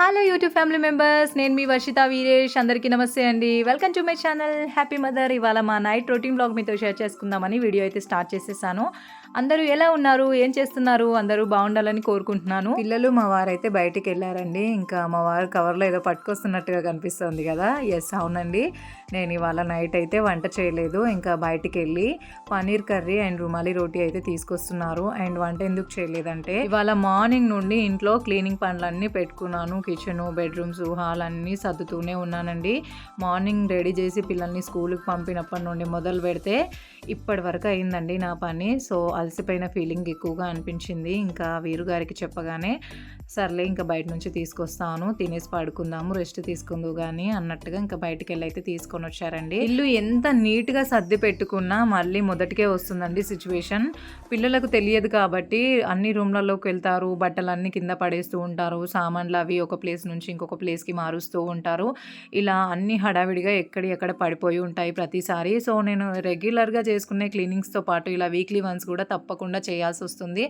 Hello YouTube family members నేను మీ వర్షిత వీరేష్. అందరికీ నమస్తే అండి. Welcome to my channel happy mother ఇవాళ మా నైట్ రొటీన్ బ్లాగ్ మీతో షేర్ చేసుకుందామని వీడియో అయితే స్టార్ట్ చేసేసాను. అందరూ ఎలా ఉన్నారు? ఏం చేస్తున్నారు? అందరూ బాగుండాలని కోరుకుంటున్నాను. పిల్లలు మా వారైతే బయటికి వెళ్ళారండి. ఇంకా మా వారు కవర్లో ఏదో పట్టుకొస్తున్నట్టుగా కనిపిస్తుంది కదా. ఎస్ అవునండి. నేను ఇవాళ నైట్ అయితే వంట చేయలేదు. ఇంకా బయటికి వెళ్ళి పన్నీర్ కర్రీ అండ్ రుమాలి రోటీ అయితే తీసుకొస్తున్నారు. అండ్ వంట ఎందుకు చేయలేదంటే ఇవాళ మార్నింగ్ నుండి ఇంట్లో క్లీనింగ్ పనులన్నీ పెట్టుకున్నాను. కిచెను బెడ్రూమ్స్ హాల్ అన్నీ సర్దుతూనే ఉన్నానండి. మార్నింగ్ రెడీ చేసి పిల్లల్ని స్కూల్కి పంపినప్పటి నుండి మొదలు పెడితే ఇప్పటి వరకు అయిందండి నా పని. సో అలసిపోయిన ఫీలింగ్ ఎక్కువగా అనిపించింది. ఇంకా వీరు గారికి చెప్పగానే సర్లే ఇంకా బయట నుంచి తీసుకొస్తాను. తినేసి పడుకుందాము రెస్ట్ తీసుకుందు కానీ అన్నట్టుగా ఇంకా బయటికి వెళ్ళి అయితే తీసుకొని వచ్చారండి. ఇల్లు ఎంత నీట్గా సర్ది పెట్టుకున్నా మళ్ళీ మొదటికే వస్తుందండి సిచ్యువేషన్ పిల్లలకు తెలియదు కాబట్టి అన్ని రూమ్లలోకి వెళ్తారు బట్టలన్నీ కింద పడేస్తూ ఉంటారు సామాన్లు అవి ఒక ప్లేస్ నుంచి ఇంకొక ప్లేస్కి మారుస్తూ ఉంటారు. ఇలా అన్ని హడావిడిగా ఎక్కడి ఎక్కడ పడిపోయి ఉంటాయి ప్రతిసారి. సో నేను రెగ్యులర్గా చేసుకునే క్లీనింగ్స్తో పాటు ఇలా వీక్లీ వన్స్ కూడా తప్పకుండా చేయాల్సి వస్తుంది.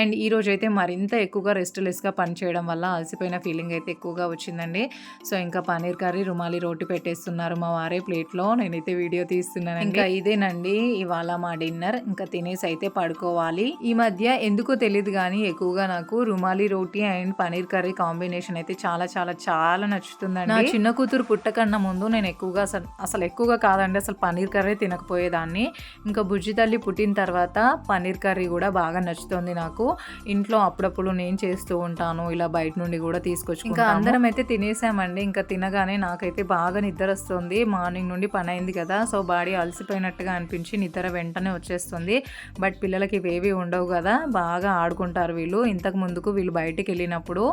అండ్ ఈ రోజు అయితే మరింత ఎక్కువగా రెస్ట్లెస్గా పని చేయడం వల్ల అలసిపోయిన ఫీలింగ్ అయితే ఎక్కువగా వచ్చిందండి. సో ఇంకా పన్నీర్ కర్రీ రుమాలి రోటి పెట్టేస్తున్నారు మా వారే ప్లేట్లో. నేనైతే వీడియో తీస్తున్నాను ఇంకా ఇదేనండి. ఇవాళ మా డిన్నర్. ఇంకా తినేసి అయితే పడుకోవాలి. ఈ మధ్య ఎందుకో తెలియదు కానీ ఎక్కువగా నాకు rumali roti and paneer curry combination అయితే చాలా చాలా చాలా నచ్చుతుందండి. నా చిన్న కూతురు పుట్టకన్నా ముందు నేను ఎక్కువగా అసలు అసలు ఎక్కువగా కాదండి. అసలు పన్నీర్ కర్రీ తినకపోయేదాన్ని. ఇంకా బుజ్జి తల్లి పుట్టిన తర్వాత పన్నీర్ కర్రీ కూడా బాగా నచ్చుతుంది నాకు. ఇంట్లో అప్పుడప్పుడు నేను చేస్తూ ఉంటాను. ఇలా బయట నుండి కూడా తీసుకొచ్చి ఇంకా అందరం అయితే తినేసామండి. ఇంకా తినగానే నాకైతే బాగా నిద్ర వస్తుంది. మార్నింగ్ నుండి పని అయింది కదా. సో బాడీ అలసిపోయినట్టుగా అనిపించి నిద్ర వెంటనే వచ్చేస్తుంది. బట్ పిల్లలకి ఇవేవి ఉండవు కదా. బాగా ఆడుకుంటారు వీళ్ళు. ఇంతకు ముందుకు వీళ్ళు బయటికి వెళ్ళినప్పుడు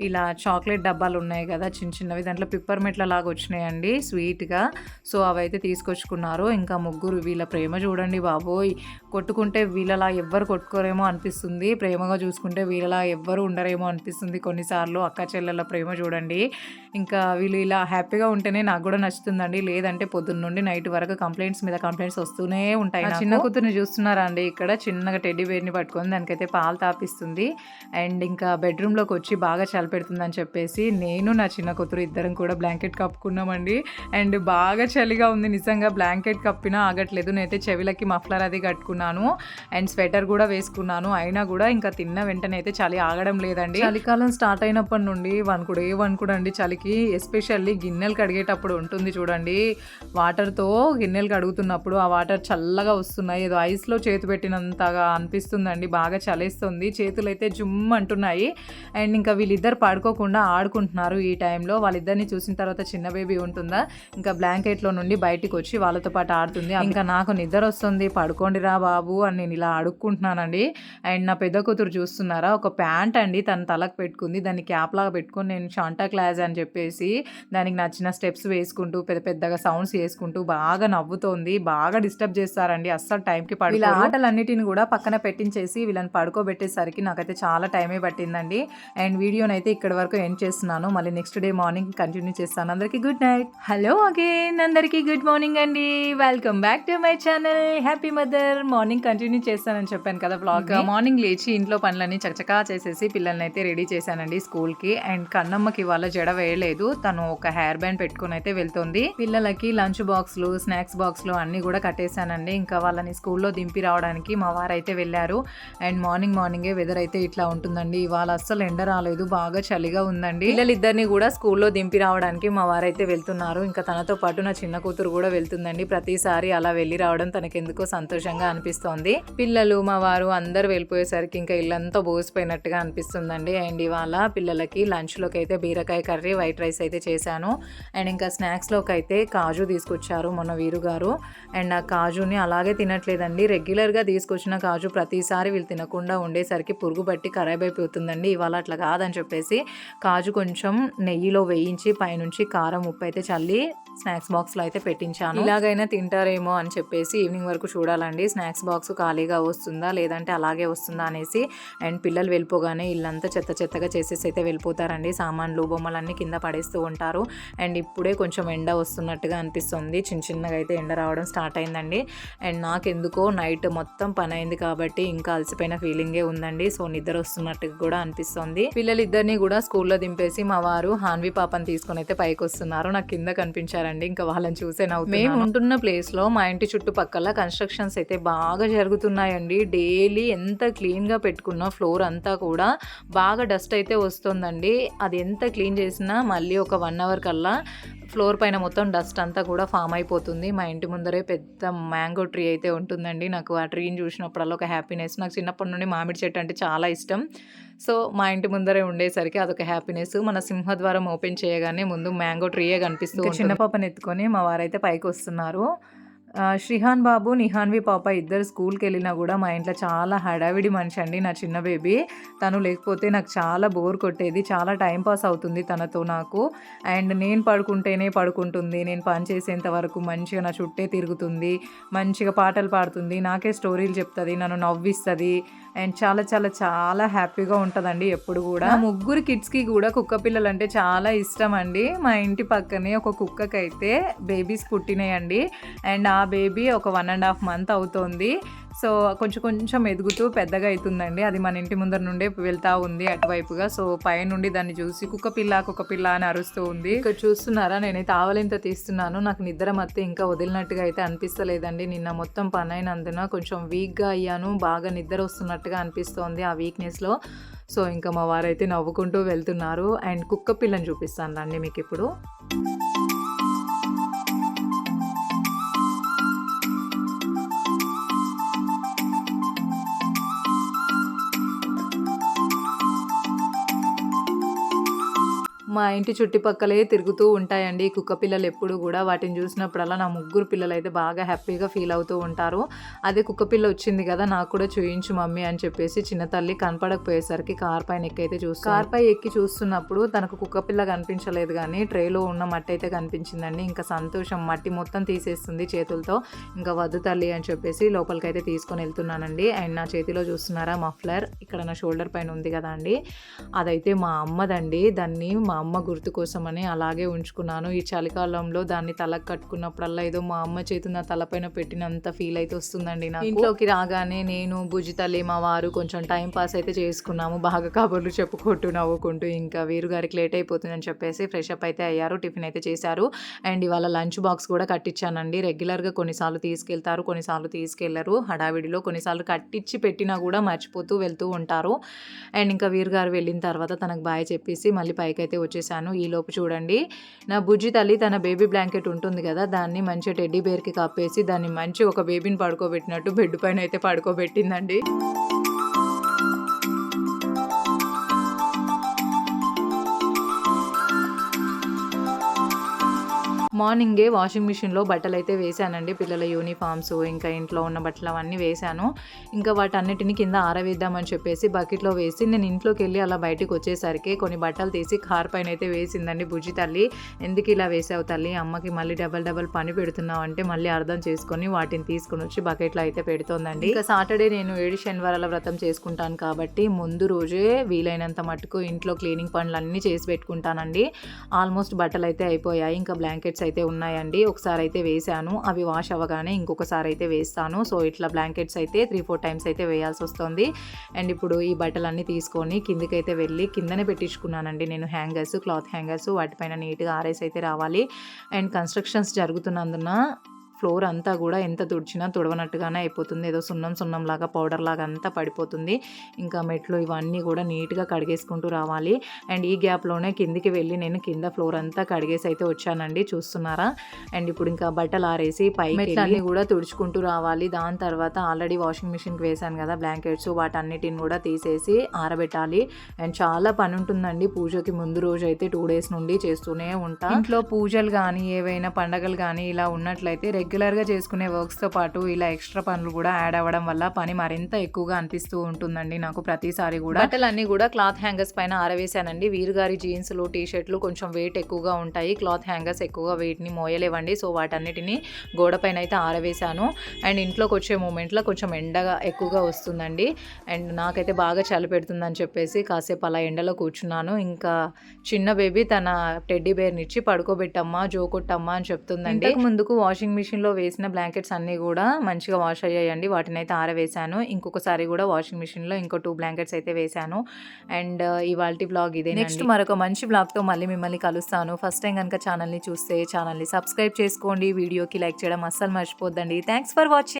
ఇలా చాక్లెట్ డబ్బాలు ఉన్నాయి కదా చిన్న చిన్నవి. దాంట్లో పిప్పర్ మెట్ల లాగా వచ్చినాయండి స్వీట్గా సో అవైతే తీసుకొచ్చుకున్నారు. ఇంకా ముగ్గురు వీళ్ళ ప్రేమ చూడండి బాబోయ్. కొట్టుకుంటే వీళ్ళలా ఎవ్వరు కొట్టుకోరేమో అనిపిస్తుంది. ప్రేమగా చూసుకుంటే వీళ్ళలా ఎవ్వరు ఉండరేమో అనిపిస్తుంది కొన్నిసార్లు. అక్క చెల్లెల ప్రేమ చూడండి. ఇంకా వీళ్ళు ఇలా హ్యాపీగా ఉంటేనే నాకు కూడా నచ్చుతుందండి. లేదంటే పొద్దున్న నుండి నైట్ వరకు కంప్లైంట్స్ మీద కంప్లైంట్స్ వస్తూనే ఉంటాయి చిన్న కూతుర్ని చూస్తున్నారా అండి ఇక్కడ. చిన్నగా టెడ్డీ బేర్ని పట్టుకొని దానికైతే పాలు తాపిస్తుంది. అండ్ ఇంకా బెడ్రూమ్లోకి వచ్చి బాగా చలి పెడుతుందని చెప్పేసి నేను నా చిన్న కూతురు ఇద్దరం కూడా బ్లాంకెట్ కప్పుకున్నామండి. అండ్ బాగా చలిగా ఉంది. నిజంగా బ్లాంకెట్ కప్పినా ఆగట్లేదు. నేనైతే చెవిలకి మఫ్లర్ అది కట్టుకున్నాను. అండ్ స్వెటర్ కూడా వేసుకున్నాను. అయినా కూడా ఇంకా తిన్న వెంటనే అయితే చలి ఆగడం లేదండి. చలికాలం స్టార్ట్ అయినప్పటి నుండి వనుకుడు ఏ వణుకుడు అండి చలికి. ఎస్పెషల్లీ గిన్నెలు కడిగేటప్పుడు ఉంటుంది చూడండి. వాటర్తో గిన్నెలు కడుగుతున్నప్పుడు ఆ వాటర్ చల్లగా వస్తున్నాయి. ఏదో ఐస్లో చేతి పెట్టినంతగా అనిపిస్తుందండి. బాగా చలేస్తుంది. చేతులు అయితే జుమ్ అంటున్నాయి. అండ్ ఇంకా వీళ్ళిద్దరు పడుకోకుండా ఆడుకుంటున్నారు ఈ టైంలో. వాళ్ళిద్దరిని చూసిన తర్వాత చిన్న బేబీ ఉంటుందా? ఇంకా బ్లాంకెట్లో నుండి బయటికి వచ్చి వాళ్ళతో పాటు ఆడుతుంది. ఇంకా నాకు నిద్ర వస్తుంది. పడుకోండి రా బాబు అని నేను ఇలా అడుక్కుంటున్నానండి. అండ్ నా పెద్ద కూతురు చూస్తున్నారా? ఒక ప్యాంట్ అండి తన తలకు పెట్టుకుంది. దాన్ని క్యాప్ లాగా పెట్టుకొని నేను షాంటా క్లాస్ అని చెప్పేసి దానికి నచ్చిన స్టెప్స్ వేసుకుంటూ పెద్ద పెద్దగా సౌండ్స్ వేసుకుంటూ బాగా నవ్వుతోంది. బాగా డిస్టర్బ్ చేస్తారండి. అస్సలు టైంకి పడి వీళ్ళ ఆటలన్నిటిని కూడా పక్కన పెట్టించేసి వీళ్ళని పడుకోబెట్టేసరికి నాకైతే చాలా టైమే పట్టిందండి. అండ్ వీడియోనైతే ఇక్కడి ఇక్కడ వరకు ఎండ్ చేస్తున్నాను. మళ్ళీ నెక్స్ట్ డే మార్నింగ్ కంటిన్యూ చేస్తాను. అందరికీ గుడ్ నైట్. Hello again. అందరికీ గుడ్ మార్నింగ్ అండి. Welcome back to my channel. Happy mother. Morning continue చేస్తానని చెప్పాను కదా బ్లాగ్ మార్నింగ్ లేచి ఇంట్లో పనులన్నీ చకచకా చేసేసి పిల్లల్ని అయితే రెడీ చేశానండి స్కూల్కి అండ్ కన్నమ్మకి ఇవాళ జడ వేయలేదు. తను ఒక హెయిర్ బ్యాండ్ పెట్టుకుని అయితే వెళ్తుంది. పిల్లలకి లంచ్ బాక్స్లు స్నాక్స్ బాక్స్లు అన్ని కూడా కట్టేశానండి. ఇంకా వాళ్ళని స్కూల్లో దింపి రావడానికి మా వారు అయితే వెళ్ళారు. అండ్ మార్నింగ్ మార్నింగే వెదర్ అయితే ఇట్లా ఉంటుందండి. ఇవాళ అస్సలు ఎండ రాలేదు. బాగా చలిగా ఉందండి. పిల్లలిద్దరిని కూడా స్కూల్లో దింపి రావడానికి మా వారైతే వెళ్తున్నారు. ఇంకా తనతో పాటు నా చిన్న కూతురు కూడా వెళ్తుందండి. ప్రతిసారి అలా వెళ్ళి రావడం తనకెందుకో సంతోషంగా అనిపిస్తోంది. పిల్లలు మా వారు అందరు వెళ్ళిపోయేసరికి ఇంకా ఇల్లంతా బోసిపోయినట్టుగా అనిపిస్తుందండి. అండ్ ఇవాళ పిల్లలకి లంచ్లోకి అయితే బీరకాయ కర్రీ వైట్ రైస్ అయితే చేశాను. అండ్ ఇంకా స్నాక్స్లోకి అయితే కాజు తీసుకొచ్చారు మొన్న వీరు గారు. అండ్ ఆ కాజుని అలాగే తినట్లేదండి. రెగ్యులర్గా తీసుకొచ్చిన కాజు ప్రతిసారి వీళ్ళు తినకుండా ఉండేసరికి పురుగు పట్టి ఖరాబ్ అయిపోతుందండి ఇవాళ అట్లా కాదని చెప్పేసి కాజు కొంచెం నెయ్యిలో వేయించి పైనుంచి కారం ఉప్పు అయితే చల్లి స్నాక్స్ బాక్స్లో అయితే పెట్టించాను. ఇలాగైనా తింటారేమో అని చెప్పేసి ఈవినింగ్ వరకు చూడాలండి. స్నాక్స్ బాక్స్ ఖాళీగా వస్తుందా? లేదంటే అలాగే వస్తుందా అనేసి అండ్ పిల్లలు వెళ్ళిపోగానే ఇల్లంతా చెత్త చెత్తగా చేసేసి అయితే వెళ్ళిపోతారండి. సామాన్లు బొమ్మలన్నీ కింద పడేస్తూ ఉంటారు. అండ్ ఇప్పుడే కొంచెం ఎండ వస్తున్నట్టుగా అనిపిస్తుంది. చిన్న చిన్నగా అయితే ఎండ రావడం స్టార్ట్ అయిందండి. అండ్ నాకెందుకో నైట్ మొత్తం పని అయింది కాబట్టి ఇంకా అలసిపోయిన ఫీలింగే ఉందండి. సో నిద్ర వస్తున్నట్టుగా కూడా అనిపిస్తుంది. పిల్లలిద్దరిని కూడా స్కూల్లో దింపేసి మా వారు హాన్వి పాపని తీసుకొని అయితే పైకి వస్తున్నారు నాకు కింద కనిపించారు ఉంటారండి ఇంకా వాళ్ళని చూసే నవ్వు మేము ఉంటున్న ప్లేస్లో మా ఇంటి చుట్టుపక్కల కన్స్ట్రక్షన్స్ అయితే బాగా జరుగుతున్నాయండి. డైలీ ఎంత క్లీన్గా పెట్టుకున్న ఫ్లోర్ అంతా కూడా బాగా డస్ట్ అయితే వస్తుందండి. అది ఎంత క్లీన్ చేసినా మళ్ళీ ఒక వన్ అవర్ కల్లా ఫ్లోర్ పైన మొత్తం డస్ట్ అంతా కూడా ఫామ్ అయిపోతుంది. మా ఇంటి ముందరే పెద్ద మ్యాంగో ట్రీ అయితే ఉంటుందండి. నాకు ఆ ట్రీని చూసినప్పుడల్లా ఒక హ్యాపీనెస్. నాకు చిన్నప్పటి నుండి మామిడి చెట్టు అంటే చాలా ఇష్టం. సో మా ఇంటి ముందరే ఉండేసరికి అదొక హ్యాపీనెస్. మన సింహద్వారం ఓపెన్ చేయగానే ముందు మ్యాంగో ట్రీయే కనిపిస్తూ చిన్న పాపని ఎత్తుకొని మా వారైతే పైకి వస్తున్నారు. శ్రీహాన్ బాబు నిహాన్వి పాప ఇద్దరు స్కూల్కి వెళ్ళినా కూడా మా ఇంట్లో చాలా హడావిడి మనిషి అండి నా చిన్న బేబీ. తను లేకపోతే నాకు చాలా బోర్ కొట్టేది చాలా టైం పాస్ అవుతుంది తనతో నాకు. అండ్ నేను పడుకుంటేనే పడుకుంటుంది నేను పని చేసేంత వరకు మంచిగా నా చుట్టే తిరుగుతుంది మంచిగా పాటలు పాడుతుంది నాకే స్టోరీలు చెప్తుంది నన్ను నవ్విస్తుంది. అండ్ చాలా చాలా చాలా హ్యాపీగా ఉంటుందండి ఎప్పుడు కూడా. ముగ్గురు కిడ్స్కి కూడా కుక్క పిల్లలు అంటే చాలా ఇష్టం అండి. మా ఇంటి పక్కనే ఒక కుక్కకైతే బేబీస్ పుట్టినాయండి. అండ్ ఆ బేబీ ఒక వన్ అండ్ హాఫ్ మంత్ అవుతోంది. సో కొంచెం కొంచెం ఎదుగుతూ పెద్దగా అవుతుందండి. అది మన ఇంటి ముందర నుండే వెళ్తా ఉంది అటువైపుగా. సో పైనుండి దాన్ని చూసి కుక్క పిల్ల కుక్క పిల్ల అని అరుస్తూ ఉంది. ఇక్కడ చూస్తున్నారా? నేనైతే ఆవలింత తీస్తున్నాను నాకు నిద్ర మత్తే ఇంకా వదిలినట్టుగా అయితే అనిపిస్తలేదండి. నిన్న మొత్తం పని అయినందున కొంచెం వీక్గా అయ్యాను. బాగా నిద్ర వస్తున్నట్టుగా అనిపిస్తోంది ఆ వీక్నెస్లో సో ఇంకా మా వారైతే నవ్వుకుంటూ వెళ్తున్నారు. అండ్ కుక్క పిల్లని చూపిస్తాను రండి మీకు ఇప్పుడు. మా ఇంటి చుట్టుపక్కలే తిరుగుతూ ఉంటాయండి. ఈ కుక్క పిల్లలు ఎప్పుడు కూడా వాటిని చూసినప్పుడల్లా నా ముగ్గురు పిల్లలు అయితే బాగా హ్యాపీగా ఫీల్ అవుతూ ఉంటారు. అదే కుక్క పిల్ల వచ్చింది కదా నాకు కూడా చూయించు మమ్మీ అని చెప్పేసి చిన్న తల్లి కనపడకపోయేసరికి కార్ పైన ఎక్కైతే చూసి కార్ పై ఎక్కి చూస్తున్నప్పుడు తనకు కుక్క పిల్ల కనిపించలేదు కానీ ట్రేలో ఉన్న మట్టి అయితే కనిపించిందండి. ఇంకా సంతోషం మట్టి మొత్తం తీసేస్తుంది చేతులతో. ఇంకా వద్దు తల్లి అని చెప్పేసి లోపలికైతే తీసుకొని వెళ్తున్నానండి. అండ్ నా చేతిలో చూస్తున్నారా మఫ్లర్? ఇక్కడ నా షోల్డర్ పైన ఉంది కదా అండి. అదైతే మా అమ్మదండి. దాన్ని మా అమ్మ గుర్తు కోసమని అలాగే ఉంచుకున్నాను. ఈ చలికాలంలో దాన్ని తలకు కట్టుకున్నప్పుడల్లా ఏదో మా అమ్మ చేతి నా తలపైన పెట్టినంత ఫీల్ అయితే వస్తుందండి నాకు. ఇంట్లోకి రాగానే నేను భుజి తల్లి మా వారు కొంచెం టైం పాస్ అయితే చేసుకున్నాము. బాగా కబుర్లు చెప్పుకుంటూ నవ్వుకుంటూ ఇంకా వీరు గారికి లేట్ అయిపోతుందని చెప్పేసి ఫ్రెష్ అప్ అయితే అయ్యారు టిఫిన్ అయితే చేశారు. అండ్ ఇవాళ లంచ్ బాక్స్ కూడా కట్టించానండి రెగ్యులర్గా కొన్నిసార్లు తీసుకెళ్తారు కొన్నిసార్లు తీసుకెళ్ళరు. హడావిడిలో కొన్నిసార్లు కట్టించి పెట్టినా కూడా మర్చిపోతూ వెళ్తూ ఉంటారు. అండ్ ఇంకా వీరు గారు వెళ్ళిన తర్వాత తనకు బాయ్ చెప్పేసి మళ్ళీ పైకి అయితే వచ్చి వచ్చేసాను ఈ లోపు చూడండి. నా బుజ్జి తల్లి తన బేబీ బ్లాంకెట్ ఉంటుంది కదా దాన్ని మంచి టెడ్డీ బేర్కి కప్పేసి దాన్ని మంచి ఒక బేబీని పడుకోబెట్టినట్టు బెడ్ పైన అయితే పడుకోబెట్టిందండి. మార్నింగే వాషింగ్ మిషన్లో బట్టలు అయితే వేశానండి. పిల్లల యూనిఫామ్స్ ఇంకా ఇంట్లో ఉన్న బట్టలు అవన్నీ వేశాను. ఇంకా వాటన్నిటిని కింద ఆరవేద్దామని చెప్పేసి బకెట్లో వేసి నేను ఇంట్లోకి వెళ్ళి అలా బయటికి వచ్చేసరికి కొన్ని బట్టలు తీసి కార్ పైన అయితే వేసిందండి బుజ్జి తల్లి. ఎందుకు ఇలా వేసావు తల్లి? అమ్మకి మళ్ళీ డబల్ డబల్ పని పెడుతున్నావు అంటే మళ్ళీ అర్థం చేసుకొని వాటిని తీసుకొని వచ్చి బకెట్లో అయితే పెడుతోందండి. ఇంకా సాటర్డే నేను ఏడు శనివారాల వ్రతం చేసుకుంటాను కాబట్టి ముందు రోజే వీలైనంత మటుకు ఇంట్లో క్లీనింగ్ పనులు అన్నీ చేసి పెట్టుకుంటానండి. ఆల్మోస్ట్ బట్టలు అయితే అయిపోయాయి. ఇంకా బ్లాంకెట్స్ అయితే ఉన్నాయండి. ఒకసారి అయితే వేసాను అవి వాష్ అవ్వగానే ఇంకొకసారి అయితే వేస్తాను. సో ఇట్లా బ్లాంకెట్స్ అయితే త్రీ ఫోర్ టైమ్స్ అయితే వేయాల్సి వస్తుంది. అండ్ ఇప్పుడు ఈ బట్టలన్నీ తీసుకొని కిందకైతే వెళ్ళి కిందనే పెట్టించుకున్నానండి నేను హ్యాంగర్స్ క్లాత్ హ్యాంగర్స్. వాటిపైన నీట్గా ఆరేసి అయితే రావాలి. అండ్ కన్స్ట్రక్షన్స్ జరుగుతున్నందున ఫ్లోర్ అంతా కూడా ఎంత తుడిచినా తుడవనట్టుగానే అయిపోతుంది. ఏదో సున్నం సున్నం లాగా పౌడర్ లాగా అంతా పడిపోతుంది. ఇంకా మెట్లు ఇవన్నీ కూడా నీట్గా కడిగేసుకుంటూ రావాలి. అండ్ ఈ గ్యాప్లోనే కిందికి వెళ్ళి నేను కింద ఫ్లోర్ అంతా కడిగేసి అయితే వచ్చానండి. చూస్తున్నారా? అండ్ ఇప్పుడు ఇంకా బట్టలు ఆరేసి పై మెట్లన్నీ కూడా తుడుచుకుంటూ రావాలి. దాని తర్వాత ఆల్రెడీ వాషింగ్ మిషన్కి వేసాను కదా బ్లాంకెట్స్ వాటన్నిటిని కూడా తీసేసి ఆరబెట్టాలి. అండ్ చాలా పని ఉంటుందండి పూజకి ముందు రోజు అయితే టూ డేస్ నుండి చేస్తూనే ఉంటా. ఇంట్లో పూజలు కానీ ఏవైనా పండగలు కానీ ఇలా ఉన్నట్లయితే రెగ్యులర్గా చేసుకునే వర్క్స్తో పాటు ఇలా ఎక్స్ట్రా పనులు కూడా యాడ్ అవ్వడం వల్ల పని మరింత ఎక్కువగా అనిపిస్తూ ఉంటుందండి నాకు ప్రతిసారి కూడా. బట్టలన్నీ కూడా క్లాత్ హ్యాంగర్స్ పైన ఆరవేశానండి. వీరుగారి జీన్స్లు టీ షర్ట్లు కొంచెం వెయిట్ ఎక్కువగా ఉంటాయి. క్లాత్ హ్యాంగర్స్ ఎక్కువగా వెయిట్ని మోయలేవండి. సో వాటన్నిటిని గోడ పైన అయితే ఆరవేశాను. అండ్ ఇంట్లోకి వచ్చే మూమెంట్లో కొంచెం ఎండగా ఎక్కువగా వస్తుందండి. అండ్ నాకైతే బాగా చలి పెడుతుందని చెప్పేసి కాసేపు అలా ఎండలో కూర్చున్నాను. ఇంకా చిన్న బేబీ తన టెడ్డీ బేర్ని ఇచ్చి పడుకోబెట్టమ్మా జోకొట్టమ్మా అని చెప్తుందండి. ముందుకు వాషింగ్ మిషన్లో వేసిన బ్లాంకెట్స్ అన్నీ కూడా మంచిగా వాష్ అయ్యాయండి. వాటిని అయితే ఆరవేశాను. ఇంకొకసారి కూడా వాషింగ్ మిషన్లో ఇంకో టూ బ్లాంకెట్స్ అయితే వేశాను. అండ్ ఇవాళ బ్లాగ్ ఇదే నెక్స్ట్ మరొక మంచి బ్లాగ్తో మళ్ళీ మిమ్మల్ని కలుస్తాను. ఫస్ట్ టైం కనుక ఛానల్ని చూస్తే ఛానల్ని సబ్స్క్రైబ్ చేసుకోండి. వీడియోకి లైక్ చేయడం అస్సలు మర్చిపోద్దండి. Thanks for watching